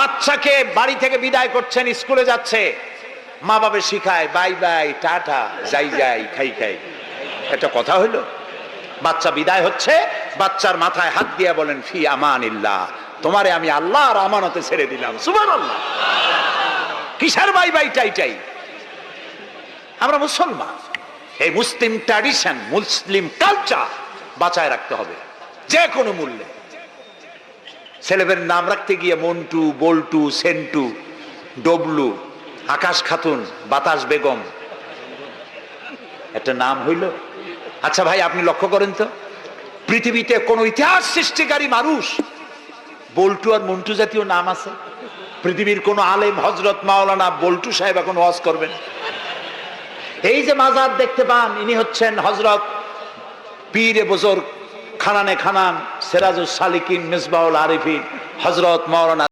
বাচ্চাকে বাড়ি থেকে বিদায় করছেন, স্কুলে যাচ্ছে। মা বাবা শিখায়, বাই বাই, টাটা, যাই যাই, খাই খাই। একটা কথা হইল বাচ্চা বিদায় হচ্ছে, বাচ্চার মাথায় হাত দিয়ে বলেন, ফি আমানিল্লাহ, তোমারে আমি আল্লাহ আর আমানতে ছেড়ে দিলাম। সুবহানাল্লাহ। কিসার বাই বাই, টাই টাই? আমরা মুসলমান। এই মুসলিম ট্র্যাডিশন মুসলিম কালচার বাঁচায় রাখতে হবে যে কোনো মূল্যে। ছেলেদের নাম রাখতে গিয়ে মন্টু, বল্টু, সেন্টু, ডবলু, আকাশ খাতুন, বাতাস বেগম। একটা নাম হইল। আচ্ছা ভাই, আপনি লক্ষ্য করেন তো, পৃথিবীতে কোন ইতিহাস সৃষ্টিকারী মানুষ, বল্টু আর মন্টু জাতীয় নাম আছে। পৃথিবীর কোন আলেম হজরত মাওলানা বল্টু সাহেব এখন ওয়াজ করবেন। এই যে মাজার দেখতে পান, ইনি হচ্ছেন হজরত পীরে বুজুর্গ খানানে খানান সেরাজুল সালিকিন মিসবাউল আরিফিন হজরত মাওলানা